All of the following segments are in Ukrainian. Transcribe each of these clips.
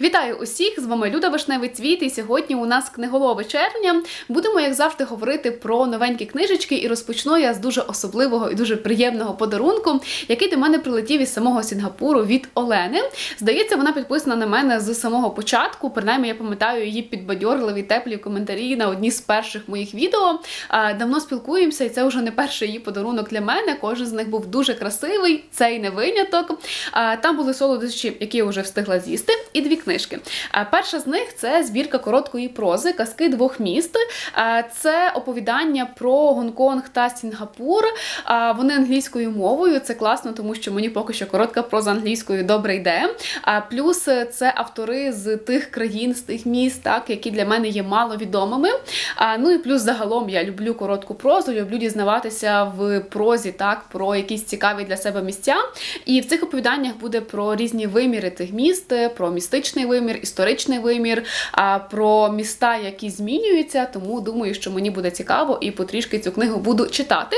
Вітаю усіх! З вами Люда Вишневий Цвіт. І сьогодні у нас книголове червня. Будемо, як завжди, говорити про новенькі книжечки. І розпочну я з дуже особливого і дуже приємного подарунку, який до мене прилетів із самого Сінгапуру від Олени. Здається, вона підписана на мене з самого початку. Принаймні, я пам'ятаю її підбадьорливі теплі коментарі на одні з перших моїх відео. Давно спілкуємося, і це вже не перший її подарунок для мене. Кожен з них був дуже красивий. Цей не виняток. Там були солодощі, які я вже встигла з'їсти, і дві книжки. А, Перша з них це збірка короткої прози Казки двох міст. Це оповідання про Гонконг та Сінгапур. Вони англійською мовою. Це класно, тому що мені поки що коротка проза англійською добре йде. А плюс е, це автори з тих країн, з тих міст, так які для мене є маловідомими. Ну і плюс загалом я люблю коротку прозу, люблю дізнаватися в прозі так про якісь цікаві для себе місця. І в цих оповіданнях буде про різні виміри тих міст, про містичний вимір, історичний вимір, про міста, які змінюються. Тому думаю, що мені буде цікаво і потрішки цю книгу буду читати.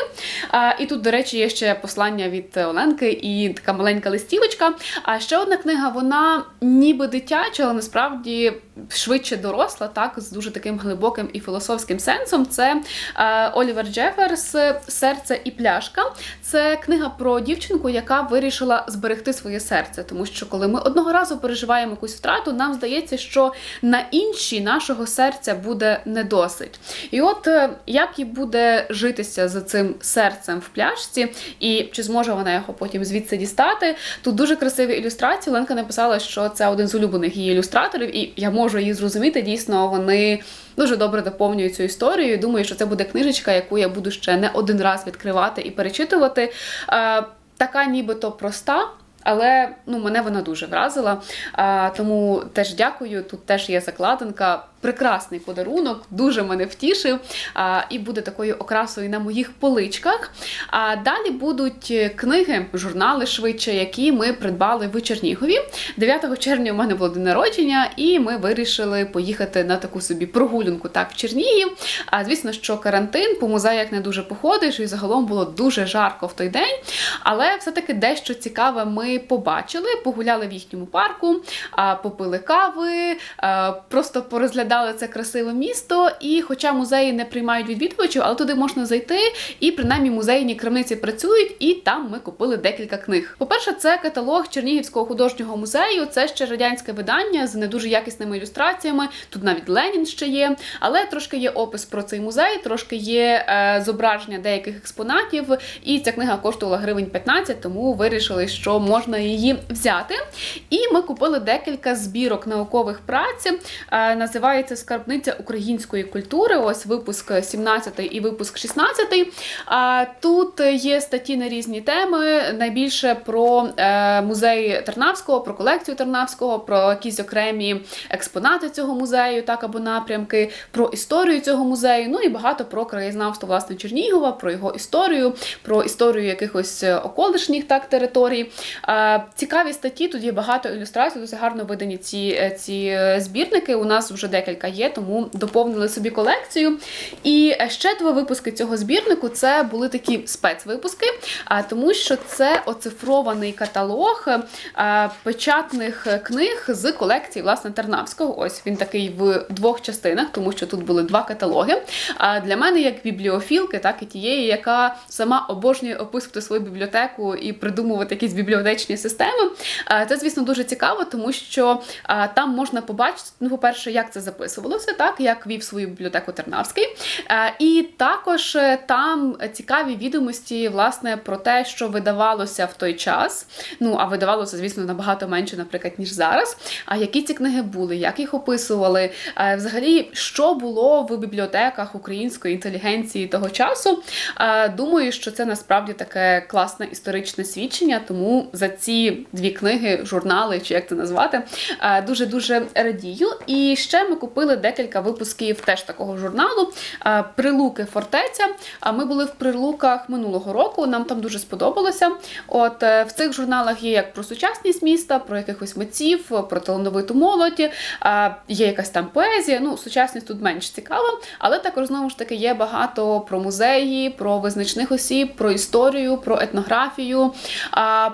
І тут, до речі, є ще послання від Оленки і така маленька листівочка. А ще одна книга, вона ніби дитяча, але насправді швидше доросла, так, з дуже таким глибоким і філософським сенсом. Це е, Олівер Джеферс Серце і пляшка. Це книга про дівчинку, яка вирішила зберегти своє серце. Тому що коли ми одного разу переживаємо якусь втрату, нам здається, що на іншій нашого серця буде недосить. І от е, як їй буде житися за цим серцем в пляшці, і чи зможе вона його потім звідси дістати? Тут дуже красиві ілюстрації. Ленка написала, що це один з улюблених її ілюстраторів, і я можу її зрозуміти. Дійсно, вони дуже добре доповнюють цю історію. І Думаю, що це буде книжечка, яку я буду ще не один раз відкривати і перечитувати. Така нібито проста. Але ну мене вона дуже вразила. А, тому теж дякую. Тут теж є закладинка. Прекрасний подарунок, дуже мене втішив. А, і буде такою окрасою на моїх поличках. А далі будуть книги, журнали швидше, які ми придбали в Чернігові. 9 червня у мене було день народження, і ми вирішили поїхати на таку собі прогулянку так в Чернігів. А звісно, що карантин по музеях не дуже походиш, і загалом було дуже жарко в той день. Але все-таки дещо цікаве ми побачили, погуляли в їхньому парку, попили кави, просто порозглядали це красиве місто. І, хоча музеї не приймають відвідувачів, але туди можна зайти, і принаймні музейні крамниці працюють, і там ми купили декілька книг. По-перше, це каталог Чернігівського художнього музею. Це ще радянське видання з не дуже якісними ілюстраціями. Тут навіть Ленін ще є, але трошки є опис про цей музей, трошки є е, зображення деяких експонатів. І ця книга коштувала гривень 15, тому вирішили, що можна її взяти. І ми купили декілька збірок наукових праць. Е, називається Скарбниця української культури. Ось випуск 17 і випуск 16. Е, тут є статті на різні теми. Найбільше про е, музей Тернавського, про колекцію Тернавського, про якісь окремі експонати цього музею, так або напрямки, про історію цього музею. Ну і багато про краєзнавство власне Чернігова, про його історію, про історію якихось околишніх так територій. Е, Цікаві статті, тут є багато ілюстрацій, дуже гарно видані ці, е, ці збірники. У нас вже декілька є, тому доповнили собі колекцію. І ще два випуски цього збірнику це були такі спецвипуски, тому що це оцифрований каталог печатних книг з колекції власне Тернавського. Ось він такий в двох частинах, тому що тут були два каталоги. А для мене, як бібліофілки, так і тієї, яка сама обожнює описувати свою бібліотеку і придумувати якісь бібліотечні системи. Це, звісно, дуже цікаво, тому що там можна побачити, ну, по-перше, як це записувалося, так як вів свою бібліотеку Тернавський. І також е, там цікаві відомості власне про те, що видавалося в той час. Ну а видавалося, звісно, набагато менше, наприклад, ніж зараз. А які ці книги були, як їх описували? Взагалі, що було в бібліотеках української інтелігенції того часу? Думаю, що це насправді таке класне історичне свідчення, тому за ці дві книги, журнали, чи як це назвати, дуже дуже радію. І ще ми купили декілька випусків теж такого журналу Прилуки фортеця. А ми були в прилуках минулого року. Нам там дуже сподобалося. От е, в цих журналах є як про сучасність міста, про якихось митців, про талановиту молодь, е, є якась там поезія. Ну, сучасність тут менш цікава, але також знову ж таки є багато про музеї, про визначних осіб, про історію, про етнографію,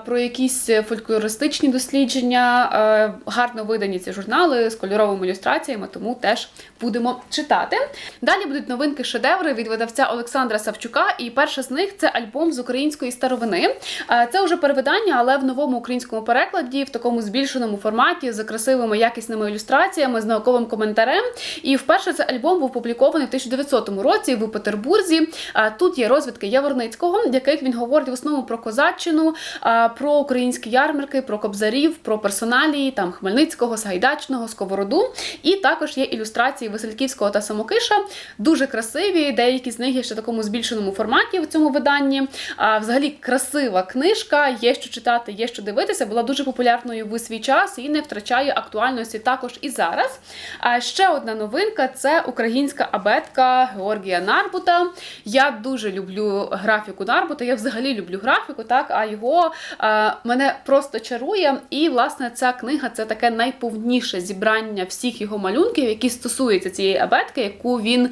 про якісь фольклористичні дослідження. Е, Гарно видані ці журнали з кольоровими ілюстраціями, тому теж будемо читати. Далі будуть новинки шедеври від видавця Олександра Савчука. І перша з них це альбом з української старовини. Е, Це вже перевидання, але в новому українському перекладі, в такому збільшеному форматі, з красивими якісними ілюстраціями, з науковим коментарем. І вперше цей альбом був опублікований в 1900 році в Петербурзі. Е, Тут є розвідки Яворницького, в яких він говорить в основному про козаччину, е, про українські ярмарки, про кобзарів, про персоналії там Хмельницького, Сагайдачного, Сковороду. І також є ілюстрації Васильківського та Самокиша. Дуже красиві. Деякі з них є ще в такому збільшеному форматі в цьому виданні. А, взагалі красива книжка, є що читати, є що дивитися. Була дуже популярною в свій час і не втрачає актуальності також і зараз. А ще одна новинка це українська абетка Георгія Нарбута. Я дуже люблю графіку Нарбута. Я взагалі люблю графіку, так а його а, мене просто чарує. І власне ця книга це таке найповніше зібрання всіх його малюнків, які стосуються цієї абетки, яку він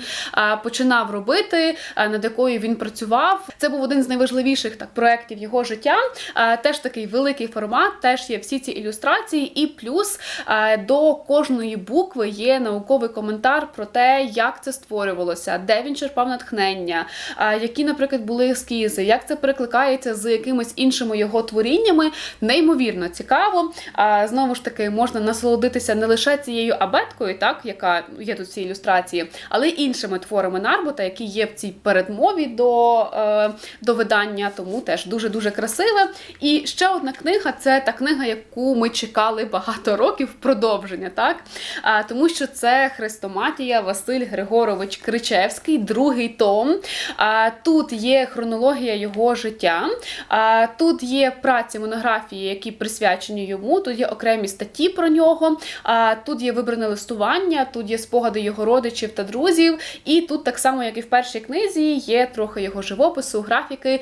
починав робити, над якою він працював. Це був один з найважливіших так проєктів його життя. Теж такий великий формат, теж є всі ці ілюстрації, і плюс до кожної букви є науковий коментар про те, як це створювалося, де він черпав натхнення, які, наприклад, були ескізи, як це перекликається з якимись іншими його творіннями. Неймовірно цікаво. Знову ж таки, можна насолодитися не лише цією абеткою, так яка є тут в цій ілюстрації, але іншими творами Нарбута, які є в цій передмові до, е, до видання, тому теж дуже дуже красиве. І ще одна книга це та книга, яку ми чекали багато років продовження, так тому що це Хрестоматія Василь Григорович Кричевський, другий том. Тут є хронологія його життя, тут є праці монографії, які присвячені йому. Тут є окремі статті про нього. Тут є вибране листування, тут є спогади його родичів та друзів. І тут, так само, як і в першій книзі, є трохи його живопису, графіки,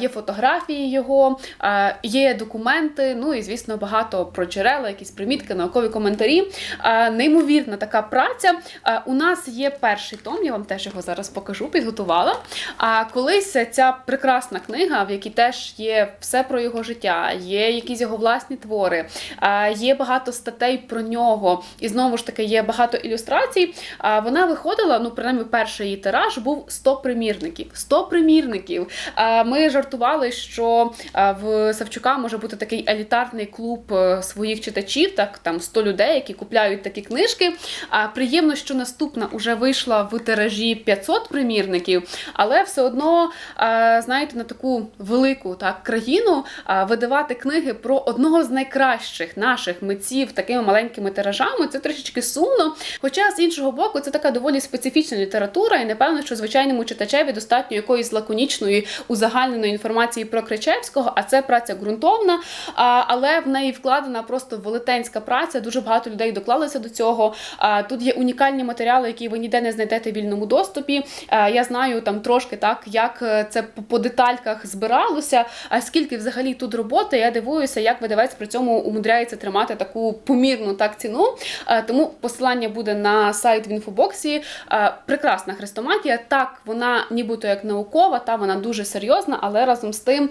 є фотографії його, є документи. Ну і звісно, багато про джерела, якісь примітки, наукові коментарі. Неймовірна така праця. У нас є перший том, я вам теж його зараз покажу, підготувала. А колись ця прекрасна книга, в якій теж є все про його життя, є якісь його власні твори, є багато статей про нього, і знову ж таки є багато ілюстрацій. А, Вона виходила, ну принаймні, перший її тираж був 100 примірників. 100 примірників. Ми жартували, що в Савчука може бути такий елітарний клуб е, своїх читачів, так там 100 людей, які купляють такі книжки. Приємно, що наступна вже вийшла в тиражі 500 примірників, але все одно, знаєте, на таку велику так країну видавати книги про одного з найкращих наших митців такими маленькими тиражами це трішечки сумно. Хоча з іншого боку, це така доволі специфічна література, і напевно, що звичайному читачеві достатньо якоїсь лаконічної узагальненої інформації про Кричевського, а це праця ґрунтовна, але в неї вкладена просто велетенська праця. Дуже багато людей доклалися до цього. Тут є унікальні матеріали, які ви ніде не знайдете в вільному доступі. Я знаю там трошки так, як е, це по, детальках збиралося. А скільки взагалі тут роботи, я дивуюся, як видавець при цьому умудряється тримати таку помірну так ціну. Тому посилання буде на сайт в інфобоксі. Прекрасна хрестоматія. Так, вона нібито як наукова, та вона дуже серйозна, але разом з тим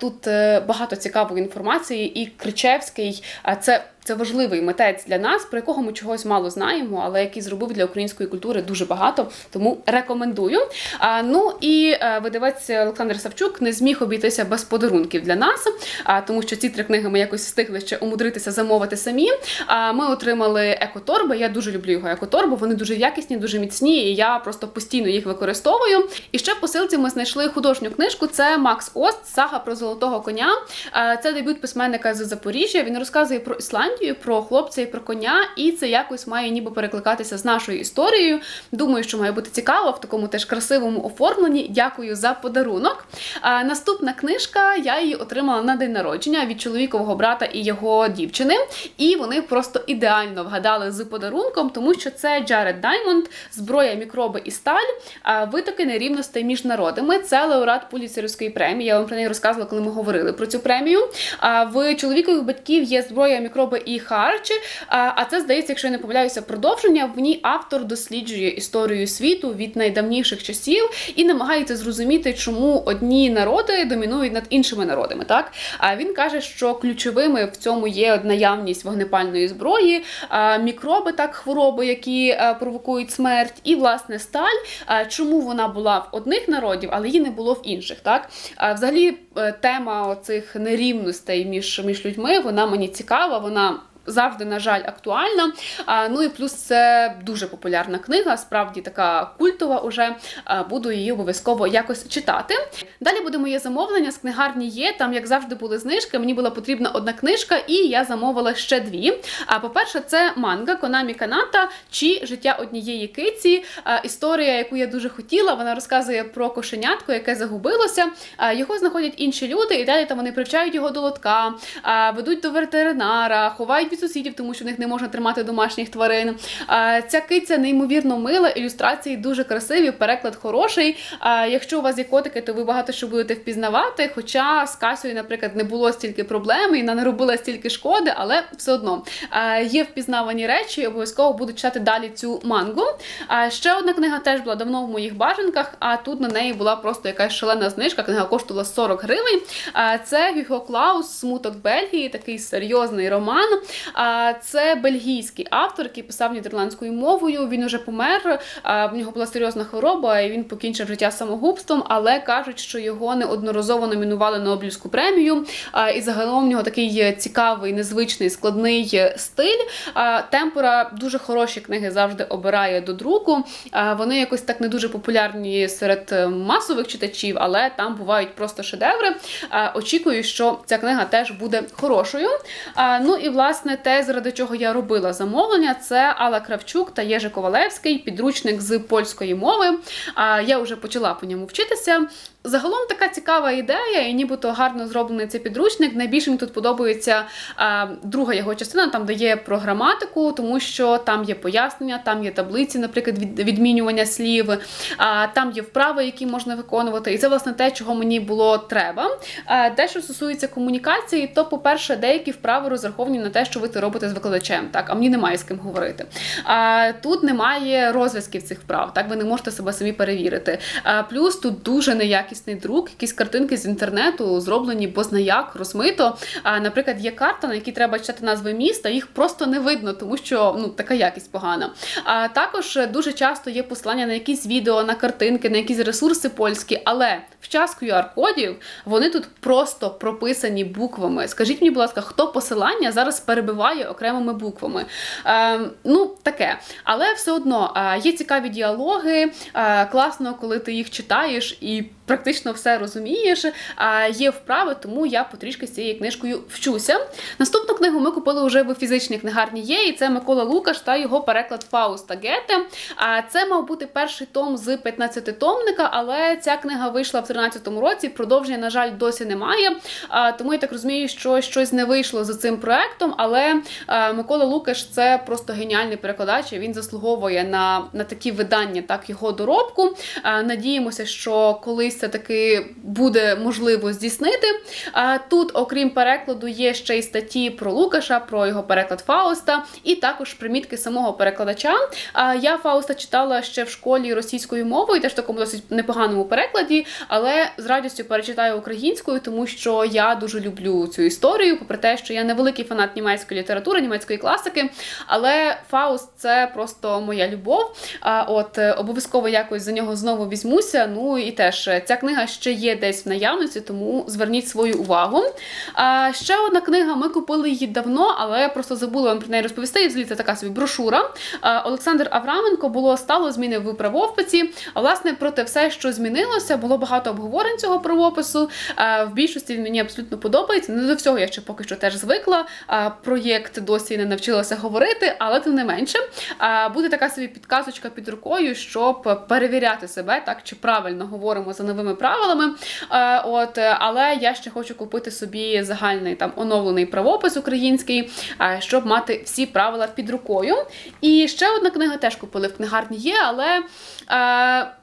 тут е, багато цікавої інформації. І Кричевський це. Це важливий митець для нас, про якого ми чогось мало знаємо, але який зробив для української культури дуже багато. Тому рекомендую. А, ну і е, видавець Олександр Савчук не зміг обійтися без подарунків для нас, а, тому що ці три книги ми якось встигли ще умудритися замовити самі. А ми отримали екоторби. Я дуже люблю його екоторбу. Вони дуже якісні, дуже міцні, і я просто постійно їх використовую. І ще в посилці ми знайшли художню книжку. Це Макс Ост, сага про золотого коня. Це дебют письменника з Запоріжжя. Він розказує про Ісландію. Ісландію про хлопця і про коня, і це якось має ніби перекликатися з нашою історією. Думаю, що має бути цікаво в такому теж красивому оформленні. Дякую за подарунок. А, наступна книжка я її отримала на день народження від чоловікового брата і його дівчини. І вони просто ідеально вгадали з подарунком, тому що це Джаред Даймонд, зброя, мікроби і сталь, витоки нерівностей між народами. Це лауреат Пуліцерівської премії. Я вам про неї розказувала, коли ми говорили про цю премію. А в чоловікових батьків є зброя, мікроби і харч. А, це здається, якщо я не помиляюся, продовження. В ній автор досліджує історію світу від найдавніших часів і намагається зрозуміти, чому одні народи домінують над іншими народами. Так а він каже, що ключовими в цьому є наявність вогнепальної зброї, мікроби, так хвороби, які провокують смерть, і власне сталь. Чому вона була в одних народів, але її не було в інших. Так взагалі е, тема цих нерівностей між, між людьми вона мені цікава. Вона завжди, на жаль, актуальна. Ну і плюс це дуже популярна книга, справді така культова. Уже буду її обов'язково якось читати. Далі буде моє замовлення з книгарні є. Там, як завжди, були знижки. Мені була потрібна одна книжка, і я замовила ще дві. А по-перше, це манга Конамі Каната чи життя однієї киці. Історія, яку я дуже хотіла. Вона розказує про кошенятко, яке загубилося. Його знаходять інші люди, і далі там вони привчають його до лотка, ведуть до ветеринара, ховають від сусідів, тому що в них не можна тримати домашніх тварин. Ця киця неймовірно мила, ілюстрації дуже красиві, переклад хороший. Якщо у вас є котики, то ви багато що будете впізнавати. Хоча з Касою, наприклад, не було стільки проблем, і вона не робила стільки шкоди, але все одно є впізнавані речі, обов'язково буду читати далі цю мангу. Ще одна книга теж була давно в моїх бажанках, а тут на неї була просто якась шалена знижка. Книга коштувала 40 гривень. Це Гюго Клаус, Смуток Бельгії, такий серйозний роман. Це бельгійський автор, який писав нідерландською мовою. Він уже помер. В нього була серйозна хвороба, і він покінчив життя самогубством. Але кажуть, що його неодноразово номінували на Нобелівську премію. І загалом в нього такий цікавий, незвичний, складний стиль. Темпора дуже хороші книги завжди обирає до друку. Вони якось так не дуже популярні серед масових читачів, але там бувають просто шедеври. Очікую, що ця книга теж буде хорошою. Ну і власне те, заради чого я робила замовлення, це Алла Кравчук та Єжи Ковалевський, підручник з польської мови. А я вже почала по ньому вчитися. Загалом така цікава ідея, і нібито гарно зроблений цей підручник. Найбільше мені тут подобається а, друга його частина, там де є про граматику, тому що там є пояснення, там є таблиці, наприклад, від, відмінювання слів, а, там є вправи, які можна виконувати. І це, власне, те, чого мені було треба. А, те, що стосується комунікації, то, по-перше, деякі вправи розраховані на те, що ви це робите з викладачем, так, а мені немає з ким говорити. А, Тут немає розв'язків цих вправ, так, ви не можете себе самі перевірити. А, Плюс тут дуже неякісний якісний друк, якісь картинки з інтернету зроблені бознаяк, розмито. А, наприклад, є карта, на якій треба читати назви міста, їх просто не видно, тому що ну така якість погана. А також дуже часто є посилання на якісь відео, на картинки, на якісь ресурси польські, але в час QR-кодів вони тут просто прописані буквами. Скажіть мені, будь ласка, хто посилання зараз перебиває окремими буквами? Е, ну, таке. Але все одно е, є цікаві діалоги, е, класно, коли ти їх читаєш і практично все розумієш. А є вправи, тому я потрішки з цією книжкою вчуся. Наступну книгу ми купили вже в фізичній книгарні є, і це Микола Лукаш та його переклад Фауста Гете. А це мав бути перший том з 15-томника, але ця книга вийшла в 13-му році. Продовження, на жаль, досі немає. А, Тому я так розумію, що щось не вийшло за цим проектом. Але Микола Лукаш це просто геніальний перекладач. Він заслуговує на на такі видання, так його доробку. А, Надіємося, що колись це таки буде можливо здійснити. А тут, окрім перекладу, є ще й статті про Лукаша, про його переклад Фауста, і також примітки самого перекладача. А я Фауста читала ще в школі російською мовою, теж в такому досить непоганому перекладі, але з радістю перечитаю українською, тому що я дуже люблю цю історію, попри те, що я не великий фанат німецької літератури, німецької класики. Але Фауст це просто моя любов. А от обов'язково якось за нього знову візьмуся. Ну і теж ця книга ще є десь в наявності, тому зверніть свою увагу. Ще одна книга, ми купили її давно, але я просто забула вам про неї розповісти. І взагалі це така собі брошура. Олександр Авраменко було стало зміни в правописі. А власне про те все, що змінилося, було багато обговорень цього правопису. В більшості він мені абсолютно подобається. Не до всього я ще поки що теж звикла. Проєкт досі не навчилася говорити, але тим не менше буде така собі підказочка під рукою, щоб перевіряти себе, так чи правильно говоримо за новими правилами. Е, От, е, але я ще хочу купити собі загальний там оновлений правопис український, е, щоб мати всі правила під рукою. І ще одна книга теж купили в книгарні є, але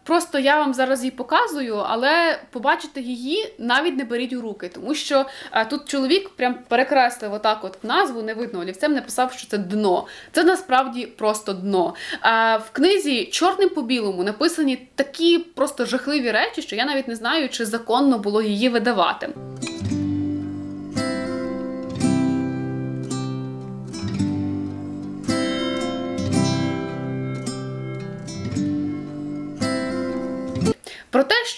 просто я вам зараз її показую, але побачити її навіть не беріть у руки, тому що е, тут чоловік прям перекреслив отак от назву, не видно олівцем, написав, що це дно. Це насправді просто дно. Е, в книзі чорним по білому написані такі просто жахливі речі, що я навіть не знаю, чи законно було її видавати.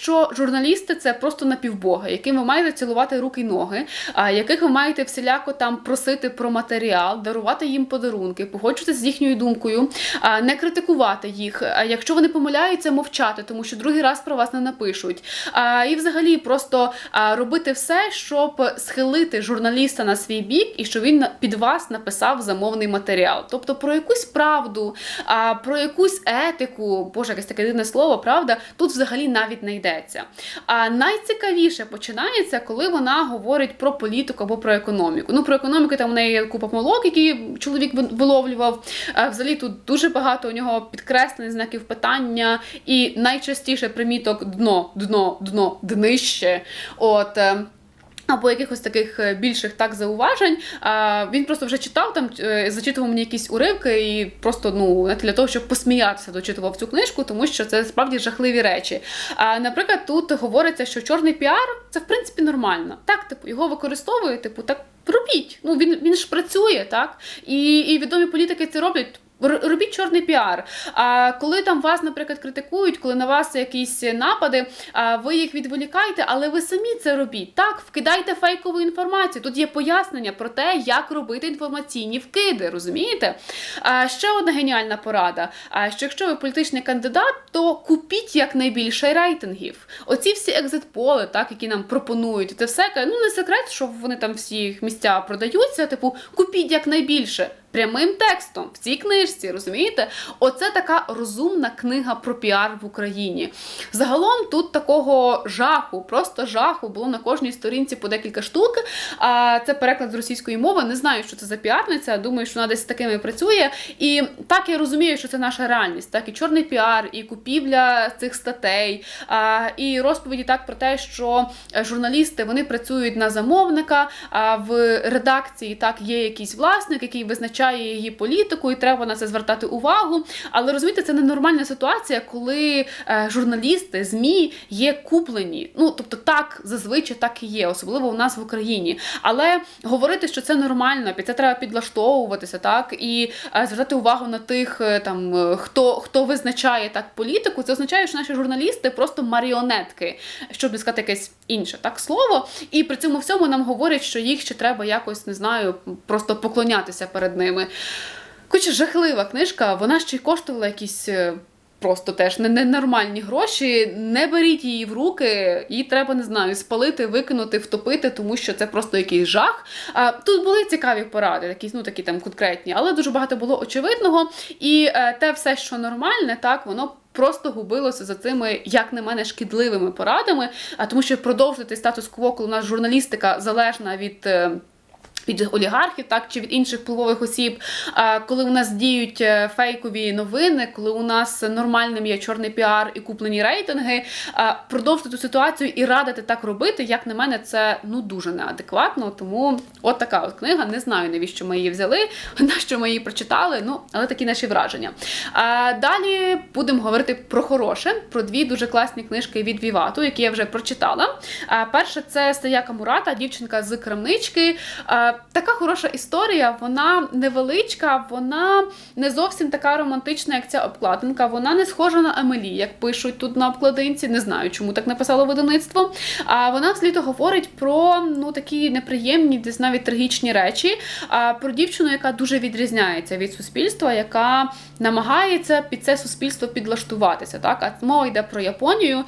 Що журналісти це просто напівбоги, яким ви маєте цілувати руки й ноги, яких ви маєте всіляко там просити про матеріал, дарувати їм подарунки, погоджуватися з їхньою думкою, не критикувати їх. Якщо вони помиляються, мовчати, тому що другий раз про вас не напишуть. І взагалі просто робити все, щоб схилити журналіста на свій бік, і щоб він під вас написав замовний матеріал. Тобто про якусь правду, про якусь етику, боже, якесь таке дивне слово, правда, тут взагалі навіть не йдеться. А найцікавіше починається, коли вона говорить про політику або про економіку. Ну, про економіку там у неї є купа помилок, які чоловік виловлював. Взагалі тут дуже багато у нього підкреслених знаків питання, і найчастіше приміток дно, дно, дно, днище. От. Або якихось таких е, більших так зауважень. А, він просто вже читав там, е, зачитував мені якісь уривки і просто ну для того, щоб посміятися, дочитував цю книжку, тому що це справді жахливі речі. А, наприклад, тут говориться, що чорний піар це в принципі нормально. Так, типу, його використовує, типу, так робіть. Ну він, він ж працює, так? І, і відомі політики це роблять. Робіть чорний піар. А коли там вас, наприклад, критикують, коли на вас якісь напади, ви їх відволікаєте, але ви самі це робіть. Так, вкидайте фейкову інформацію. Тут є пояснення про те, як робити інформаційні вкиди. Розумієте? А ще одна геніальна порада: а що якщо ви політичний кандидат, то купіть якнайбільше рейтингів. Оці всі екзит-поли, так, які нам пропонують, це все ну не секрет, що вони там всі місця продаються. Типу, купіть якнайбільше. Прямим текстом в цій книжці, розумієте? Оце така розумна книга про піар в Україні. Загалом тут такого жаху, просто жаху було на кожній сторінці по декілька штук. А це переклад з російської мови. Не знаю, що це за піарниця. Думаю, що вона десь з такими працює. І так я розумію, що це наша реальність. Так, і чорний піар, і купівля цих статей, і розповіді так про те, що е, журналісти вони працюють на замовника. А в редакції так є якийсь власник, який визначає її політику, і треба на це звертати увагу. Але розумієте, це ненормальна ситуація, коли е, журналісти, змі є куплені. Ну тобто, так зазвичай так і є, особливо у нас в Україні. Але говорити, що це нормально, під це треба підлаштовуватися, так і е, звертати увагу на тих, е, там хто хто визначає так політику. Це означає, що наші журналісти просто маріонетки, щоб не сказати якесь інше так слово. І при цьому всьому нам говорять, що їх ще треба якось не знаю, просто поклонятися перед ними. Хоча жахлива книжка, вона ще й коштувала якісь. е, Просто теж ненормальні гроші. Не беріть її в руки, її треба не знаю, спалити, викинути, втопити, тому що це просто якийсь жах. А, тут були цікаві поради, якісь ну такі там конкретні, але дуже багато було очевидного. І е, те все, що нормальне, так воно. Просто губилося за цими, як на мене, шкідливими порадами, а тому що продовжити статус-кво, коли у нас журналістика залежна від. Від олігархів, так чи від інших впливових осіб, коли у нас діють е, фейкові новини, коли у нас нормальним є чорний піар і куплені рейтинги, продовжити ту ситуацію і радити так робити, як на мене, це ну дуже неадекватно. Тому от така от книга. Не знаю, навіщо ми її взяли, на що ми її прочитали. Ну але такі наші враження. Далі будемо говорити про хороше, про дві дуже класні книжки від Вівату, які я вже прочитала. Перша це Стая Камурата, дівчинка з крамнички. Така хороша історія, вона невеличка, вона не зовсім така романтична, як ця обкладинка. Вона не схожа на Емелі, як пишуть тут на обкладинці. Не знаю, чому так написало видавництво. А вона вслід говорить про ну такі неприємні, десь навіть трагічні речі. А про дівчину, яка дуже відрізняється від суспільства, яка намагається під це суспільство підлаштуватися. Так, а мова йде про Японію,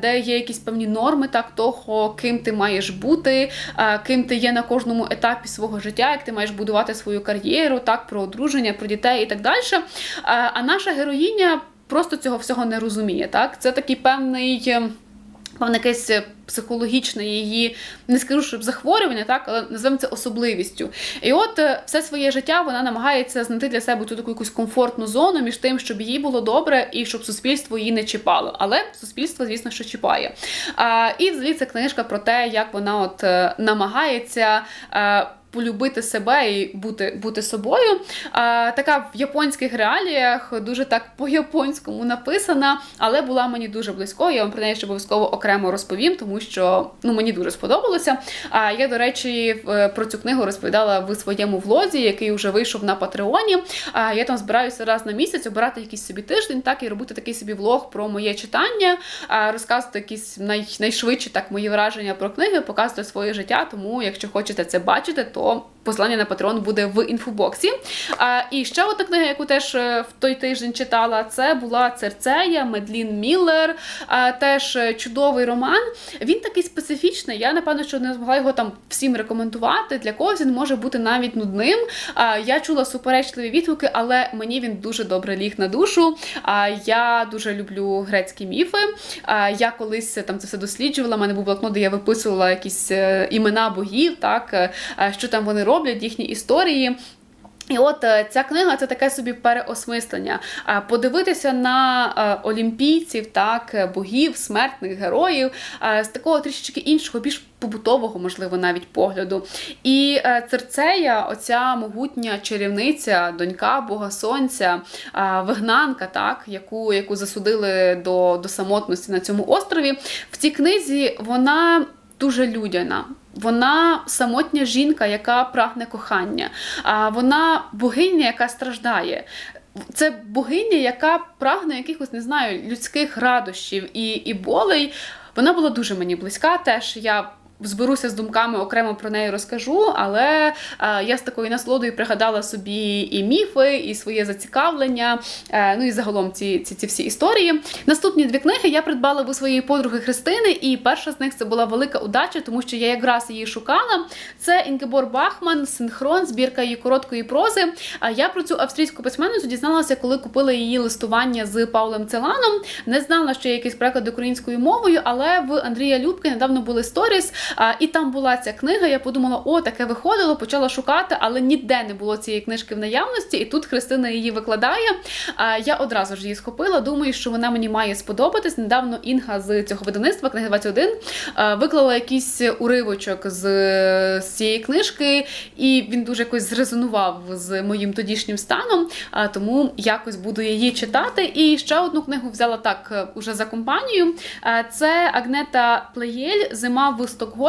де є якісь певні норми, так того, ким ти маєш бути, ким ти є на кожному етапі свого життя, як ти маєш будувати свою кар'єру, так про одруження, про дітей і так далі. А, а наша героїня просто цього всього не розуміє. Так, це такий певний. Певне якесь психологічне її, не скажу, щоб захворювання, так, але називаємо це особливістю. І от е, все своє життя вона намагається знайти для себе цю таку якусь комфортну зону між тим, щоб їй було добре і щоб суспільство її не чіпало. Але суспільство, звісно, що чіпає. А, І взагалі це книжка про те, як вона от е, намагається. Полюбити себе і бути бути собою. А, така в японських реаліях дуже так по-японському написана, але була мені дуже близько. Я вам про неї ще обов'язково окремо розповім, тому що ну мені дуже сподобалося. А я, до речі, про цю книгу розповідала в своєму влозі, який вже вийшов на Патреоні. А я там збираюся раз на місяць обирати якийсь собі тиждень, так і робити такий собі влог про моє читання, розказувати якісь най, найшвидші так мої враження про книги, показувати своє життя. Тому, якщо хочете це бачити, то посилання на Патреон буде в інфобоксі. А, і ще одна книга, яку теж е, в той тиждень читала, це була Церцея Медлін Міллер. А, теж е, чудовий роман. Він такий специфічний. Я напевно, що не змогла його там всім рекомендувати. Для когось він може бути навіть нудним. А, я чула суперечливі відгуки, але мені він дуже добре ліг на душу. А, я дуже люблю грецькі міфи. А, я колись там це все досліджувала. У мене був блокнот, де я виписувала якісь е, імена богів, так е, е, що там вони роблять, їхні історії. І от е, ця книга це таке собі переосмислення. Подивитися на е, олімпійців, так, е, богів, смертних героїв з такого трішечки іншого, більш побутового, можливо, навіть погляду. І Церцея, оця могутня чарівниця, донька Бога Сонця, вигнанка, так, яку, яку засудили до, до самотності на цьому острові. В цій книзі вона дуже людяна. Вона самотня жінка, яка прагне кохання. А вона богиня, яка страждає. Це богиня, яка прагне якихось, не знаю, людських радощів і, і болей. Вона була дуже мені близька. Теж я зберуся з думками, окремо про неї розкажу, але е, я з такою насолодою пригадала собі і міфи, і своє зацікавлення, е, ну і загалом ці, ці, ці всі історії. Наступні дві книги я придбала у своєї подруги Христини, і перша з них це була велика удача, тому що я якраз її шукала. Це Інгебор Бахман, синхрон, збірка її короткої прози. А я про цю австрійську письменницю дізналася, коли купила її листування з Павлем Целаном. Не знала, що є якийсь переклад українською мовою, але в Андрія Любки недавно були сторіс, а, і там була ця книга. Я подумала, о, таке виходило, почала шукати, але ніде не було цієї книжки в наявності, і тут Христина її викладає. А, я одразу ж її схопила. Думаю, що вона мені має сподобатись. Недавно Інга з цього видавництва, книги 21, а, виклала якийсь уривочок з, з цієї книжки, і він дуже якось зрезонував з моїм тодішнім станом. А, тому якось буду її читати. І ще одну книгу взяла так е, уже за компанію. А, Це Агнета Плеєль Зима в Стокгольмі.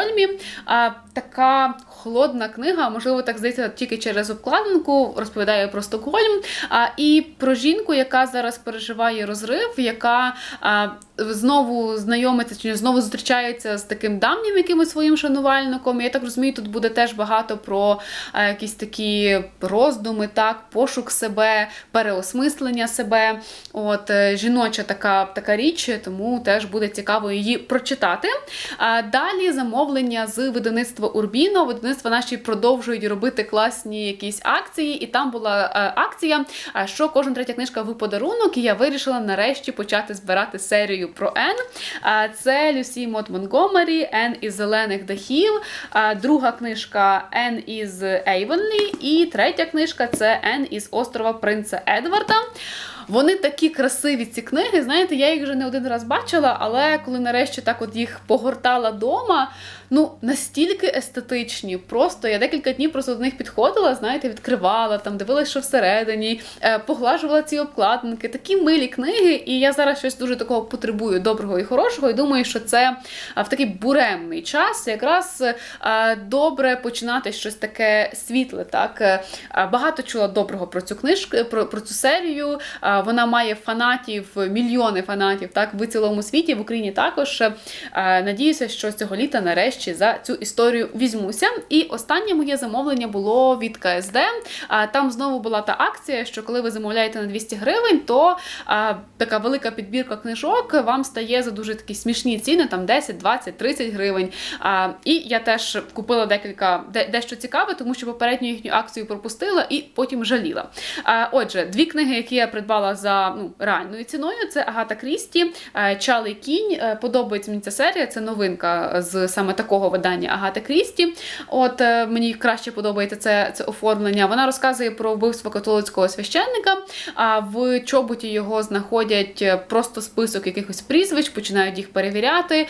А, Така холодна книга, можливо, так здається, тільки через обкладинку розповідає про Стокгольм. А, І про жінку, яка зараз переживає розрив, яка а, знову знайомиться чи знову зустрічається з таким давнім якимось своїм шанувальником. Я так розумію, тут буде теж багато про а, якісь такі роздуми, так, пошук себе, переосмислення себе. От е, жіноча така, така річ, тому теж буде цікаво її прочитати. А далі замовлення з видавництва Урбіно. Видавництва наші продовжують робити класні якісь акції, і там була е, акція, що кожна третя книжка в подарунок, і я вирішила нарешті почати збирати серію про Ен. Це Люсі Мот Монгомері, Ен із зелених дахів. Друга книжка Ен із Ейвонлі, і третя книжка це Ен із острова Принца Едварда. Вони такі красиві, ці книги. Знаєте, я їх вже не один раз бачила, але коли нарешті так от їх погортала дома, ну настільки естетичні. Просто я декілька днів просто до них підходила, знаєте, відкривала там, дивилась, що всередині, е, поглажувала ці обкладинки, такі милі книги. І я зараз щось дуже такого потребую доброго і хорошого. І думаю, що це в такий буремний час якраз е, добре починати щось таке світле. Так е, багато чула доброго про цю книжку, про, про цю серію. Вона має фанатів, мільйони фанатів так в цілому світі, в Україні також. Надіюся, що цього літа нарешті за цю історію візьмуся. І останнє моє замовлення було від КСД. Там знову була та акція, що коли ви замовляєте на 200 гривень, то така велика підбірка книжок вам стає за дуже такі смішні ціни, там 10, 20, 30 гривень. І я теж купила декілька де, дещо цікаве, тому що попередню їхню акцію пропустила і потім жаліла. Отже, дві книги, які я придбала за ну, реальною ціною, це Агата Крісті, е, Чалий кінь. Е, Подобається мені ця серія, це новинка з саме такого видання Агати Крісті. От е, мені краще подобається це, це оформлення. Вона розказує про вбивство католицького священника. А в чоботі його знаходять просто список якихось прізвищ, починають їх перевіряти.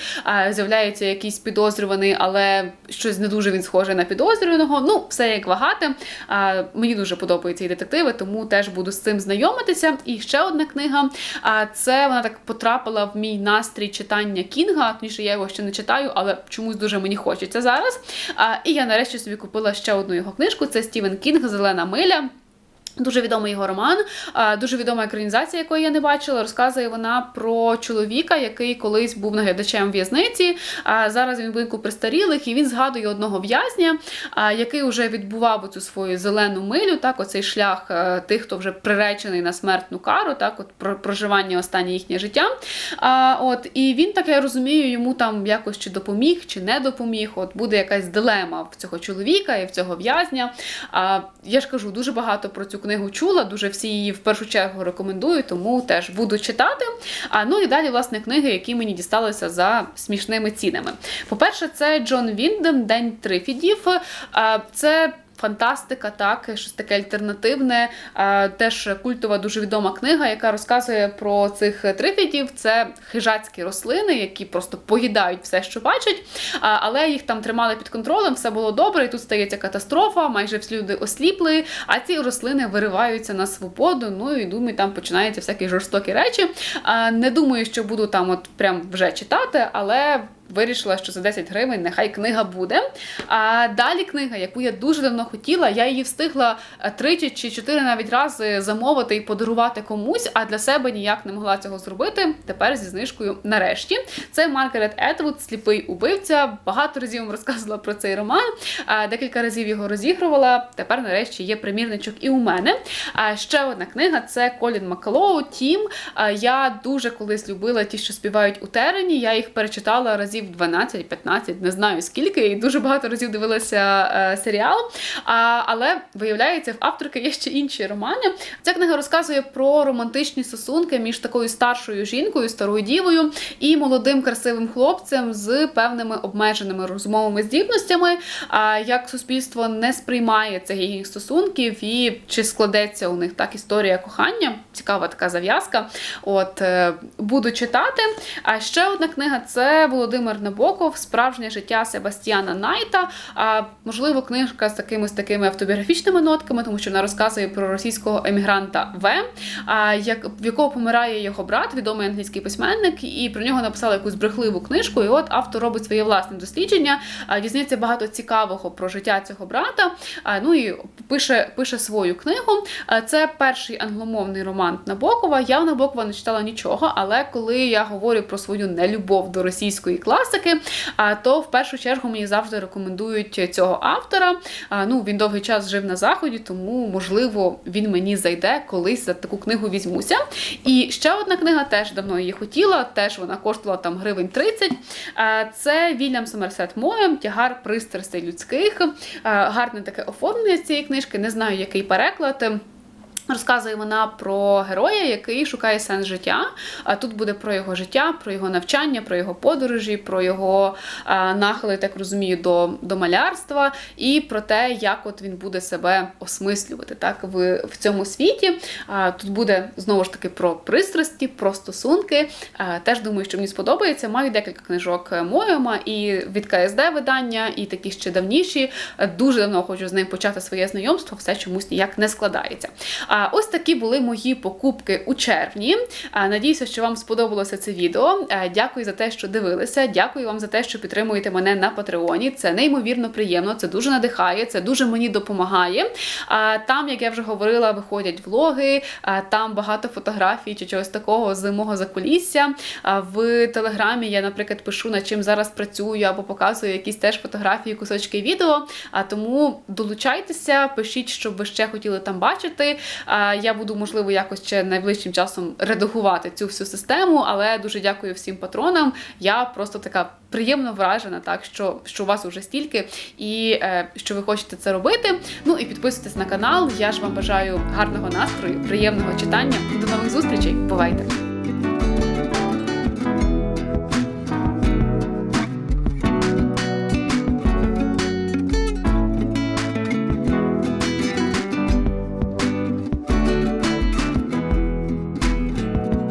З'являється якийсь підозрюваний, але щось не дуже він схожий на підозрюваного. Ну, все як вагати. Мені дуже подобаються і детективи, тому теж буду з цим знайомитися. І ще одна книга. А це вона так потрапила в мій настрій читання Кінга. Точніше, я його ще не читаю, але чомусь дуже мені хочеться зараз. А, І я нарешті собі купила ще одну його книжку. Це Стівен Кінг Зелена миля. Дуже відомий його роман, дуже відома екранізація, якої я не бачила. Розказує вона про чоловіка, який колись був наглядачем в'язниці. А зараз він будинку престарілих, і він згадує одного в'язня, який вже відбував оцю свою зелену милю, так, оцей шлях е, тих, хто вже приречений на смертну кару, так, от про проживання останнє їхнє життя. От, І він, так я розумію, йому там якось чи допоміг, чи не допоміг. От буде якась дилема в цього чоловіка і в цього в'язня. А, Я ж кажу, дуже багато про цю книгу чула, дуже всі її в першу чергу рекомендую, тому теж буду читати. А ну і далі, власне, книги, які мені дісталися за смішними цінами. По-перше, це Джон Віндем День Трифідів. Це Фантастика, так, щось таке альтернативне, теж культова дуже відома книга, яка розказує про цих трифідів. Це хижацькі рослини, які просто поїдають все, що бачать, але їх там тримали під контролем, все було добре, і тут стається катастрофа, майже всі люди осліпли, а ці рослини вириваються на свободу. Ну і думаю, там починаються всякі жорстокі речі. Не думаю, що буду там от прям вже читати, але вирішила, що за 10 гривень нехай книга буде. А далі книга, яку я дуже давно хотіла, я її встигла е, тричі чи чотири навіть рази замовити і подарувати комусь, а для себе ніяк не могла цього зробити. Тепер зі знижкою нарешті. Це Маргарет Етвуд, сліпий убивця. Багато разів вам розказувала про цей роман. Декілька разів його розігрувала. Тепер, нарешті, є примірничок і у мене. А ще одна книга це Колін Макалоу. Тім. Я дуже колись любила ті, що співають у терені. Я їх перечитала разів разів 12-15, не знаю скільки, і дуже багато разів дивилася е, серіал. А, Але виявляється, в авторки є ще інші романи. Ця книга розказує про романтичні стосунки між такою старшою жінкою, старою дівою і молодим красивим хлопцем з певними обмеженими розумовими здібностями. А як суспільство не сприймає цих їхніх стосунків і чи складеться у них так історія кохання? Цікава така зав'язка. От е, буду читати. А ще одна книга це Володимир. Володимир Набоков Справжнє життя Себастьяна Найта. А можливо, книжка з такими з такими автобіографічними нотками, тому що вона розказує про російського емігранта В, як в якого помирає його брат, відомий англійський письменник, і про нього написали якусь брехливу книжку. І от автор робить своє власне дослідження, дізнається багато цікавого про життя цього брата. Ну і пише пише свою книгу. Це перший англомовний роман Набокова. Я в Набокова не читала нічого, але коли я говорю про свою нелюбов до російської класики, класики, то в першу чергу мені завжди рекомендують цього автора. Ну, Він довгий час жив на заході, тому, можливо, він мені зайде, колись за таку книгу візьмуся. І ще одна книга теж давно її хотіла, теж вона коштувала там гривень 30. Це Вільям Сомерсет Моєм, тягар пристрастей людських. Гарне таке оформлення цієї книжки, не знаю, який переклад. Розказує вона про героя, який шукає сенс життя. А тут буде про його життя, про його навчання, про його подорожі, про його нахили, так розумію, до, до малярства, і про те, як от він буде себе осмислювати так в, в цьому світі. А, тут буде знову ж таки про пристрасті, про стосунки. А, теж думаю, що мені сподобається. Маю декілька книжок Моєма і від КСД видання, і такі ще давніші. Дуже давно хочу з ним почати своє знайомство, все чомусь ніяк не складається. Ось такі були мої покупки у червні. Надіюся, що вам сподобалося це відео. Дякую за те, що дивилися. Дякую вам за те, що підтримуєте мене на Патреоні. Це неймовірно приємно, це дуже надихає, це дуже мені допомагає. Там, як я вже говорила, виходять влоги, там багато фотографій чи чогось такого з мого закулісся. В телеграмі я, наприклад, пишу над чим зараз працюю або показую якісь теж фотографії, кусочки відео. А тому долучайтеся, пишіть, що ви ще хотіли там бачити. Я буду, можливо, якось ще найближчим часом редагувати цю всю систему, але дуже дякую всім патронам. Я просто така приємно вражена, так що, що у вас уже стільки, і е, що ви хочете це робити. Ну і підписуйтесь на канал. Я ж вам бажаю гарного настрою, приємного читання. До нових зустрічей. Бувайте!